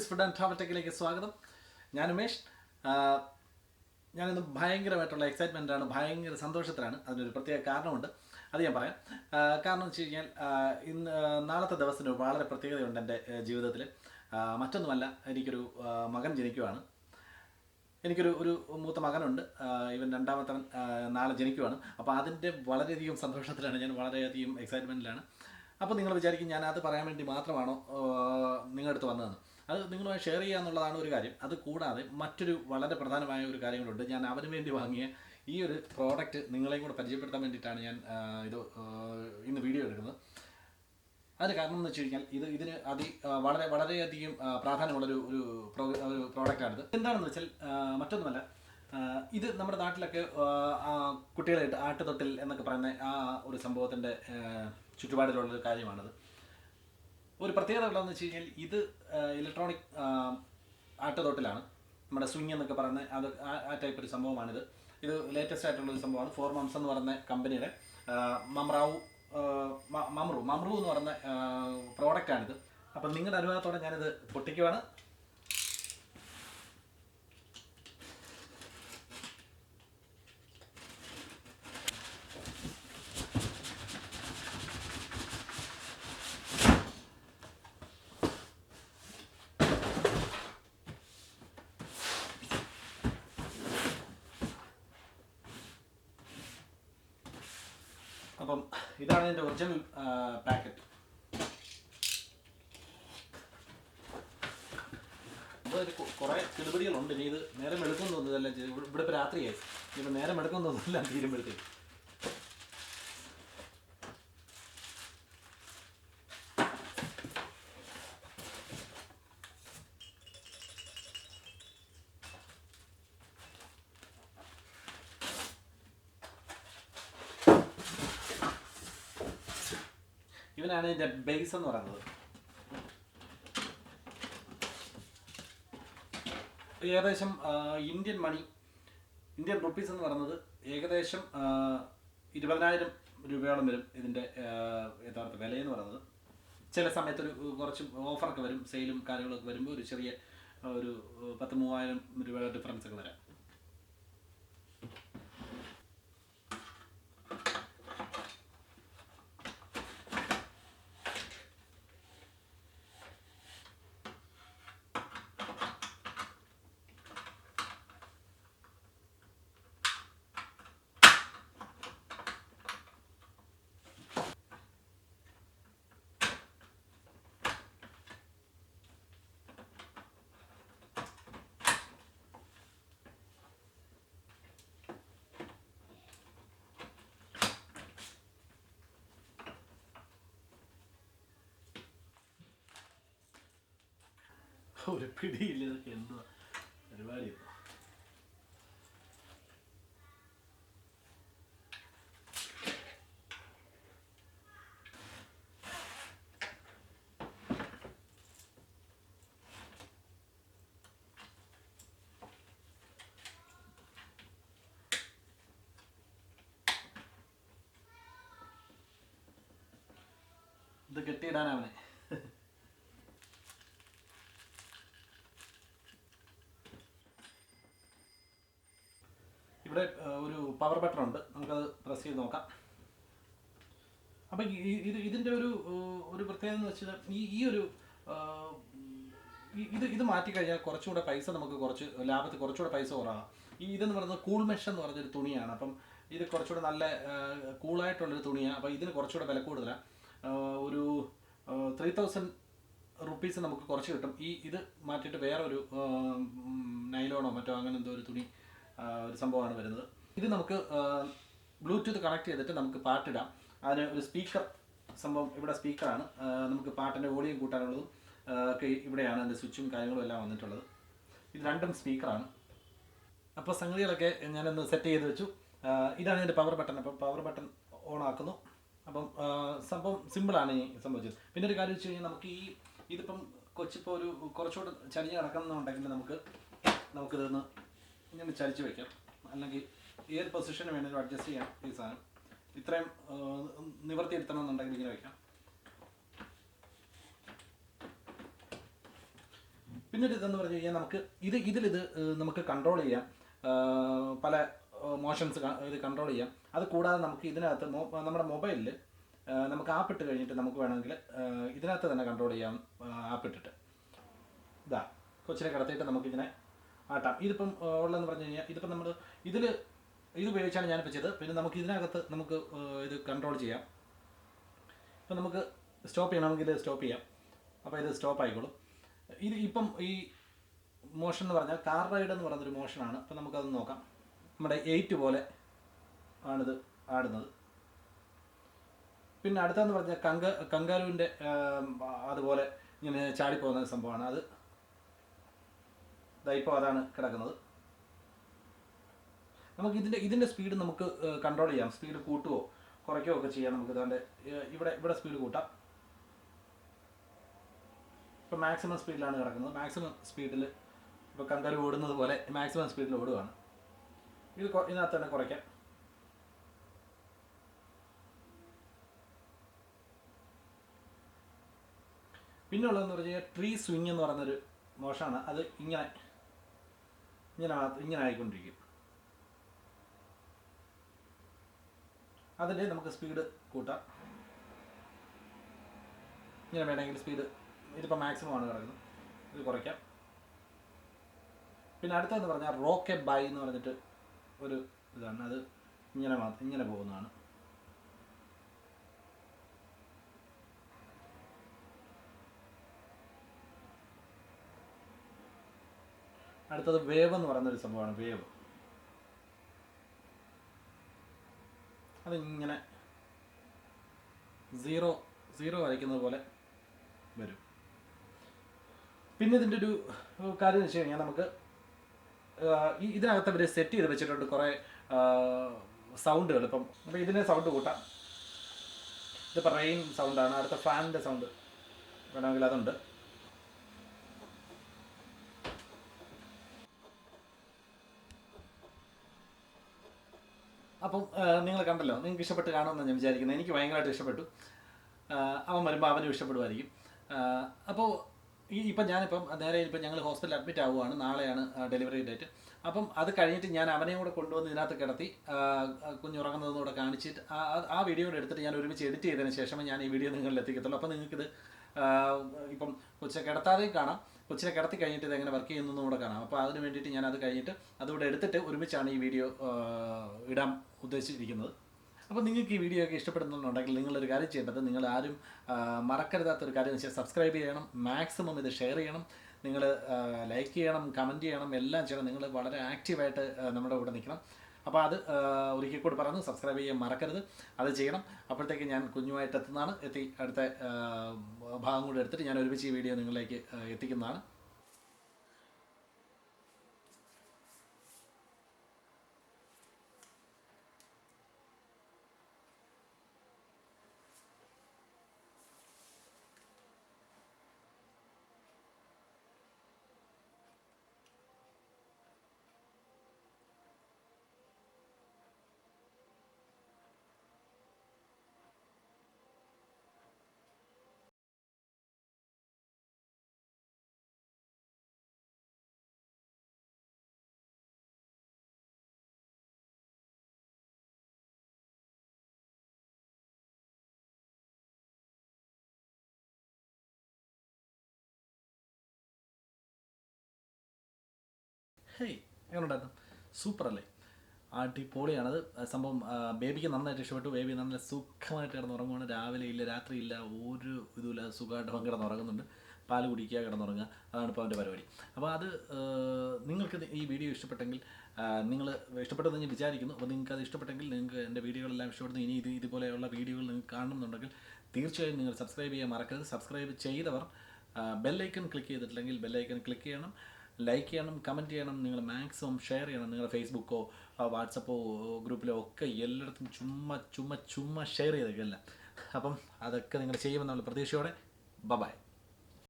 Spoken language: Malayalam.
ഉർഫീസ് ഫുഡ് ആൻഡ് ട്രാവൽടെക്കിലേക്ക് സ്വാഗതം. ഞാൻ ഉമേഷ്. ഞാനിന്ന് ഭയങ്കരമായിട്ടുള്ള എക്സൈറ്റ്മെന്റ് ആണ് ഭയങ്കര സന്തോഷത്തിലാണ്. അതിനൊരു പ്രത്യേക കാരണമുണ്ട്. അത് ഞാൻ പറയാം. കാരണം എന്ന് വെച്ച് കഴിഞ്ഞാൽ ഇന്ന് നാളത്തെ ദിവസത്തിന് വളരെ പ്രത്യേകതയുണ്ട് എന്റെ ജീവിതത്തിൽ മറ്റൊന്നുമല്ല എനിക്കൊരു മകൻ ജനിക്കുവാണ്. എനിക്കൊരു ഒരു മൂത്ത മകനുണ്ട്. ഇവൻ രണ്ടാമത്തവൻ നാളെ ജനിക്കുവാണ്. അപ്പോൾ അതിന്റെ വളരെയധികം സന്തോഷത്തിലാണ് ഞാൻ വളരെയധികം എക്സൈറ്റ്മെന്റിലാണ് അപ്പോൾ നിങ്ങൾ വിചാരിക്കും ഞാൻ അത് പറയാൻ വേണ്ടി മാത്രമാണോ നിങ്ങളടുത്ത് വന്നതെന്ന്. അത് നിങ്ങളുമായി ഷെയർ ചെയ്യുക എന്നുള്ളതാണ് ഒരു കാര്യം. അത് കൂടാതെ മറ്റൊരു വളരെ പ്രധാനമായ ഒരു കാര്യം കൂടെ ഞാൻ അവന് വേണ്ടി വാങ്ങിയ ഈ ഒരു പ്രോഡക്റ്റ് നിങ്ങളെയും കൂടെ പരിചയപ്പെടുത്താൻ വേണ്ടിയിട്ടാണ് ഞാൻ ഇത് ഇന്ന് വീഡിയോ എടുക്കുന്നത്. അതിന് കാരണം എന്ന് വെച്ച് കഴിഞ്ഞാൽ ഇത് ഇതിന് അതി വളരെ വളരെയധികം പ്രാധാന്യമുള്ളൊരു ഒരു പ്രോ ഒരു പ്രോഡക്റ്റാണിത് എന്താണെന്ന് വെച്ചാൽ മറ്റൊന്നുമല്ല. ഇത് നമ്മുടെ നാട്ടിലൊക്കെ കുട്ടികളായിട്ട് ആട്ടുതൊട്ടിൽ എന്നൊക്കെ പറയുന്ന ആ ഒരു സംഭവത്തിന്റെ ചുറ്റുപാടിലുള്ള ഒരു കാര്യമാണത്. ഒരു പ്രത്യേകത ഉള്ളതെന്ന് വെച്ച് കഴിഞ്ഞാൽ ഇത് ഇലക്ട്രോണിക് ആട്ടുതൊട്ടിലാണ്. നമ്മുടെ സ്വിങ് എന്നൊക്കെ പറയുന്ന അത് ആ- ടൈപ്പ് ഒരു സംഭവമാണിത്. ഇത് ലേറ്റസ്റ്റ് ആയിട്ടുള്ള ഒരു സംഭവമാണ്. ഫോർ മംസ് എന്ന് പറയുന്ന കമ്പനിയുടെ മമ്രാവു മമ്രു മമ്രു എന്ന് പറയുന്ന പ്രോഡക്റ്റാണിത് അപ്പം നിങ്ങളുടെ അനുവാദത്തോടെ ഞാനിത് പൊട്ടിക്കുവാണ് അപ്പം ഇതാണ് എന്റെ ഒറിജിനൽ പാക്കറ്റ് ഇതൊരു കുറേ കിടുപിടികളുണ്ട്. ഇനി ഇത് നേരം എടുക്കുമെന്ന് തോന്നുന്നതെല്ലാം ഇവിടെ ഇപ്പോൾ രാത്രിയായി. ഇപ്പം നേരം എടുക്കുമെന്ന് തോന്നുന്നില്ല തീരുമ്പോഴത്തേക്ക്. ഇവനാണ് ഇതിന്റെ ബേസ് എന്ന് പറയുന്നത്. ഏകദേശം ഇന്ത്യൻ മണി ഇന്ത്യൻ റുപ്പീസ് എന്ന് പറയുന്നത് ഏകദേശം ഇരുപതിനായിരം രൂപയോളം വരും ഇതിന്റെ യഥാർത്ഥ വിലയെന്ന് പറയുന്നത്. ചില സമയത്ത് ഒരു കുറച്ച് ഓഫറൊക്കെ വരും സെയിലും കാര്യങ്ങളൊക്കെ വരുമ്പോൾ ഒരു ചെറിയ ഒരു പത്ത് മൂവായിരം രൂപയുടെ ഡിഫറൻസ് ഒക്കെ വരാം. ഒരു പിടിയില്ല ഇതൊക്കെ എന്തുവാ പരിപാടി ഇത്. ഇത് കെട്ടിയിടാനവനെ ഇവിടെ ആ, ഒരു പവർ ബട്ടൺ ഉണ്ട് നമുക്കത് പ്രസ് ചെയ്ത് നോക്കാം. അപ്പം ഇത് ഇതിന്റെ ഒരു ഒരു പ്രത്യേകത എന്ന് വെച്ചാൽ ഈ ഈ ഒരു ഇത് ഇത് മാറ്റിക്കഴിഞ്ഞാൽ കുറച്ചുകൂടെ പൈസ നമുക്ക് കുറച്ച് ലാഭത്തിൽ കുറച്ചുകൂടെ പൈസ കുറവാണ്. ഈ ഇതെന്ന് പറയുന്നത് കൂൾ മെഷ് എന്ന് പറഞ്ഞൊരു തുണിയാണ്. അപ്പം ഇത് കുറച്ചുകൂടെ നല്ല കൂളായിട്ടുള്ളൊരു തുണിയാണ് അപ്പോൾ ഇതിന് കുറച്ചുകൂടെ വില കൂടുതലാണ് ഒരു ത്രീ തൗസൻഡ് റുപ്പീസ് നമുക്ക് കുറച്ച് കിട്ടും. ഈ ഇത് മാറ്റിയിട്ട് വേറൊരു നൈലോണോ മറ്റോ അങ്ങനെ എന്തോ ഒരു തുണി ഒരു സംഭവമാണ് വരുന്നത്. ഇത് നമുക്ക് ബ്ലൂടൂത്ത് കണക്ട് ചെയ്തിട്ട് നമുക്ക് പാട്ടിടാം. അതിന് ഒരു സ്പീക്കർ സംഭവം ഇവിടെ സ്പീക്കറാണ് നമുക്ക് പാട്ടിന്റെ വോളിയം കൂട്ടാനുള്ളതും ഒക്കെ ഇവിടെയാണ് അതിന്റെ സ്വിച്ചും കാര്യങ്ങളും എല്ലാം വന്നിട്ടുള്ളത്. ഇത് രണ്ടും സ്പീക്കറാണ് അപ്പോൾ സംഗതികളൊക്കെ ഞാനൊന്ന് സെറ്റ് ചെയ്ത് വെച്ചു. ഇതാണ് ഇതിന്റെ പവർ ബട്ടൺ അപ്പോൾ പവർ ബട്ടൺ ഓൺ ആക്കുന്നു. അപ്പം സംഭവം സിമ്പിളാണ് ഈ സംഭവിച്ചത്. പിന്നെ ഒരു കാര്യം വെച്ച് കഴിഞ്ഞാൽ നമുക്ക് ഈ ഇതിപ്പം കൊച്ചിപ്പോൾ ഒരു കുറച്ചുകൂടെ ചരിഞ്ഞ് കിടക്കുന്നുണ്ടെങ്കിൽ നമുക്ക് നമുക്കിതൊന്ന് ഇങ്ങനെ ചരിച്ച് വയ്ക്കാം അല്ലെങ്കിൽ ഏത് പൊസിഷന് വേണ്ടി അഡ്ജസ്റ്റ് ചെയ്യാം ഈ സാധനം. ഇത്രയും നിവർത്തിയിരുത്തണം എന്നുണ്ടെങ്കിൽ ഇങ്ങനെ വയ്ക്കാം പിന്നെ ഒരു ഇതെന്ന് പറഞ്ഞു കഴിഞ്ഞാൽ നമുക്ക് ഇത് ഇതിലിത് നമുക്ക് കൺട്രോൾ ചെയ്യാം. പല മോഷൻസ് ഇത് കൺട്രോൾ ചെയ്യാം. അത് കൂടാതെ നമുക്ക് ഇതിനകത്ത് നമ്മുടെ മൊബൈലിൽ നമുക്ക് ആപ്പ് ഇട്ട് കഴിഞ്ഞിട്ട് നമുക്ക് വേണമെങ്കിൽ ഇതിനകത്ത് തന്നെ കൺട്രോൾ ചെയ്യാം ആപ്പ് ഇട്ടിട്ട്. ഇതാ കൊച്ചിനെ കിടത്തിയിട്ട് നമുക്കിങ്ങനെ ആട്ടാം. ഇതിപ്പം ഉള്ളതെന്ന് പറഞ്ഞു കഴിഞ്ഞാൽ ഇതിപ്പം നമ്മൾ ഇതിൽ ഇത് ഉപയോഗിച്ചാണ് ഞാനിപ്പോൾ ചെയ്തത്. പിന്നെ നമുക്ക് ഇതിനകത്ത് നമുക്ക് ഇത് കൺട്രോൾ ചെയ്യാം. ഇപ്പം നമുക്ക് സ്റ്റോപ്പ് ചെയ്യണമെങ്കിൽ നമുക്കിത് സ്റ്റോപ്പ് ചെയ്യാം. അപ്പോൾ ഇത് സ്റ്റോപ്പ് ആയിക്കോളും. ഇത് ഇപ്പം ഈ മോഷൻ എന്ന് പറഞ്ഞാൽ കാർ റൈഡ് എന്ന് പറയുന്നൊരു മോഷനാണ് അപ്പം നമുക്കത് നോക്കാം. നമ്മുടെ എയ്റ്റ് പോലെ ആണിത് ആടുന്നത്. പിന്നെ അടുത്തെന്ന് പറഞ്ഞാൽ കങ്ക കങ്കാരുവിന്റെ അതുപോലെ ഇങ്ങനെ ചാടിപ്പോകുന്ന സംഭവമാണ്. അത് ഇപ്പോൾ അതാണ് കിടക്കുന്നത്. നമുക്ക് ഇതിന്റെ ഇതിന്റെ സ്പീഡ് നമുക്ക് കൺട്രോൾ ചെയ്യാം. സ്പീഡ് കൂട്ടുകയോ കുറയ്ക്കുകയോ ഒക്കെ ചെയ്യാം നമുക്ക്. ഇതാണ്ട് ഇവിടെ ഇവിടെ സ്പീഡ് കൂട്ടാം. ഇപ്പോൾ മാക്സിമം സ്പീഡിലാണ് കിടക്കുന്നത്. മാക്സിമം സ്പീഡിൽ ഇപ്പോൾ കങ്കരു ഓടുന്നത് പോലെ മാക്സിമം സ്പീഡിൽ ഓടുകയാണ് ഇത് ഇതിനകത്ത് തന്നെ കുറയ്ക്കാം. പിന്നെ ഉള്ളതെന്ന് പറഞ്ഞു കഴിഞ്ഞാൽ ട്രീ സ്വിങ് എന്ന് പറയുന്നൊരു മോശമാണ് അത് ഇങ്ങനെ ഇങ്ങനെ ഇങ്ങനെ ആയിക്കൊണ്ടിരിക്കും. അതിന്റെ നമുക്ക് സ്പീഡ് കൂട്ടാം. ഇങ്ങനെ വേണമെങ്കിൽ സ്പീഡ് ഇതിപ്പോൾ മാക്സിമം ആണ് കിടക്കുന്നത് ഇത് കുറയ്ക്കാം. പിന്നെ അടുത്തതെന്ന് പറഞ്ഞാൽ റോക്കെ ബൈ എന്ന് പറഞ്ഞിട്ട് ഒരു ഇതാണ്. അത് ഇങ്ങനെ ഇങ്ങനെ പോകുന്നതാണ്. അടുത്തത് വേവ് എന്ന് പറയുന്ന ഒരു സംഭവമാണ് വേവ്. അതിങ്ങനെ സീറോ സീറോ വരയ്ക്കുന്നത് പോലെ വരും. പിന്നെ ഇതിന്റെ ഒരു കാര്യം എന്ന് വെച്ച് കഴിഞ്ഞാൽ നമുക്ക് ഇതിനകത്ത് അവർ സെറ്റ് ചെയ്ത് വെച്ചിട്ടുണ്ട് കുറേ സൗണ്ടുകൾ ഇപ്പം അപ്പോൾ ഇതിനെ സൗണ്ട് കൂട്ടാം. ഇതിപ്പോൾ റെയിൻ സൗണ്ടാണ് അടുത്ത ഫാനിന്റെ സൗണ്ട് വേണമെങ്കിൽ അതുണ്ട്. അപ്പം നിങ്ങൾ കണ്ടല്ലോ നിങ്ങൾക്ക് ഇഷ്ടപ്പെട്ട് കാണുമെന്ന് ഞാൻ വിചാരിക്കുന്നത്. എനിക്ക് ഭയങ്കരമായിട്ട് ഇഷ്ടപ്പെട്ടു. അവൻ വരുമ്പോൾ അവനും ഇഷ്ടപ്പെടുമായിരിക്കും. അപ്പോൾ ഈ ഇപ്പം ഞാനിപ്പം നേരെ ഇപ്പം ഞങ്ങൾ ഹോസ്പിറ്റലിൽ അഡ്മിറ്റ് ആവുകയാണ് നാളെയാണ് ഡെലിവറി ഡേറ്റ് അപ്പം അത് കഴിഞ്ഞിട്ട് ഞാൻ അവനെയും കൂടെ കൊണ്ടുവന്ന് ഇതിനകത്ത് കിടത്തി കുഞ്ഞുറങ്ങുന്നതും കൂടെ കാണിച്ചിട്ട് ആ വീഡിയോ കൂടെ എടുത്തിട്ട് ഞാൻ ഒരുമിച്ച് എഡിറ്റ് ചെയ്തതിന് ശേഷമേ ഞാൻ ഈ വീഡിയോ നിങ്ങളിൽ എത്തിക്കത്തുള്ളൂ. അപ്പം നിങ്ങൾക്കിത് ഇപ്പം കൊച്ച കിടത്താതെയും കാണാം. കൊച്ചിനെ കിടത്തി കഴിഞ്ഞിട്ട് ഇത് എങ്ങനെ വർക്ക് ചെയ്യുന്നതും കൂടെ കാണാം. അപ്പോൾ അതിന് വേണ്ടിയിട്ട് ഞാൻ അത് കഴിഞ്ഞിട്ട് അതുകൂടെ എടുത്തിട്ട് ഒരുമിച്ചാണ് ഈ വീഡിയോ ഇടാൻ ഉദ്ദേശിച്ചിരിക്കുന്നത്. അപ്പോൾ നിങ്ങൾക്ക് ഈ വീഡിയോ ഒക്കെ ഇഷ്ടപ്പെടുന്നുണ്ടെങ്കിൽ നിങ്ങളൊരു കാര്യം ചെയ്യേണ്ടത് നിങ്ങൾ ആരും മറക്കരുതാത്തൊരു കാര്യം വെച്ചാൽ സബ്സ്ക്രൈബ് ചെയ്യണം മാക്സിമം ഇത് ഷെയർ ചെയ്യണം നിങ്ങൾ ലൈക്ക് ചെയ്യണം കമന്റ് ചെയ്യണം എല്ലാം ചെയ്യണം. നിങ്ങൾ വളരെ ആക്റ്റീവായിട്ട് നമ്മുടെ കൂടെ നിൽക്കണം. അപ്പോൾ അത് ഒരിക്കൽ കൂടി പറയുന്നു സബ്സ്ക്രൈബ് ചെയ്യാൻ മറക്കരുത്. അത് ചെയ്യണം. അപ്പോഴത്തേക്ക് ഞാൻ കുഞ്ഞുമായിട്ട് എത്തുന്നതാണ്. എത്തി അടുത്ത ഭാഗം കൂടി എടുത്തിട്ട് ഞാൻ ഒരുമിച്ച് ഈ വീഡിയോ നിങ്ങളിലേക്ക് എത്തിക്കുന്നതാണ്. ഹേയ് എങ്ങനെയുണ്ടായിരുന്നു സൂപ്പർ അല്ലേ അടിപൊളിയാണത് സംഭവം ബേബിക്ക് നന്നായിട്ട് ഇഷ്ടപ്പെട്ടു. ബേബി നല്ല സുഖമായിട്ട് കിടന്ന് ഉറങ്ങുകയാണ് രാവിലെ ഇല്ല രാത്രി ഇല്ല ഒരു ഇതുമില്ല സുഖമായിട്ട് അവൻ കിടന്ന് ഉറങ്ങുന്നുണ്ട് പാൽ കുടിക്കുക കിടന്നുറങ്ങുക. അതാണ് ഇപ്പോൾ അവന്റെ പരിപാടി. അപ്പോൾ അത് നിങ്ങൾക്ക് ഈ വീഡിയോ ഇഷ്ടപ്പെട്ടെങ്കിൽ നിങ്ങൾ ഇഷ്ടപ്പെട്ടെന്ന് ഞാൻ വിചാരിക്കുന്നു. അപ്പോൾ നിങ്ങൾക്ക് അത് ഇഷ്ടപ്പെട്ടെങ്കിൽ നിങ്ങൾക്ക് എന്റെ വീഡിയോകളെല്ലാം ഇഷ്ടപ്പെടുന്നു. ഇനി ഇത് ഇതുപോലെയുള്ള വീഡിയോകൾ നിങ്ങൾക്ക് കാണുന്നുണ്ടെങ്കിൽ തീർച്ചയായും നിങ്ങൾ സബ്സ്ക്രൈബ് ചെയ്യാൻ മറക്കരുത്. സബ്സ്ക്രൈബ് ചെയ്തവർ ബെല്ലൈക്കൺ ക്ലിക്ക് ചെയ്തിട്ടില്ലെങ്കിൽ ബെല്ലൈക്കൺ ക്ലിക്ക് ചെയ്യണം. ലൈക്ക് ചെയ്യണം കമന്റ് ചെയ്യണം നിങ്ങൾ മാക്സിമം ഷെയർ ചെയ്യണം നിങ്ങളുടെ ഫേസ്ബുക്കോ വാട്സപ്പോ ഗ്രൂപ്പിലോ ഒക്കെ എല്ലായിടത്തും ചുമ്മാ ചുമ്മാ ചുമ്മാ ഷെയർ ചെയ്തേക്കല്ല അപ്പം അതൊക്കെ നിങ്ങൾ ചെയ്യുമെന്നുള്ള പ്രതീക്ഷയോടെ ബബായ്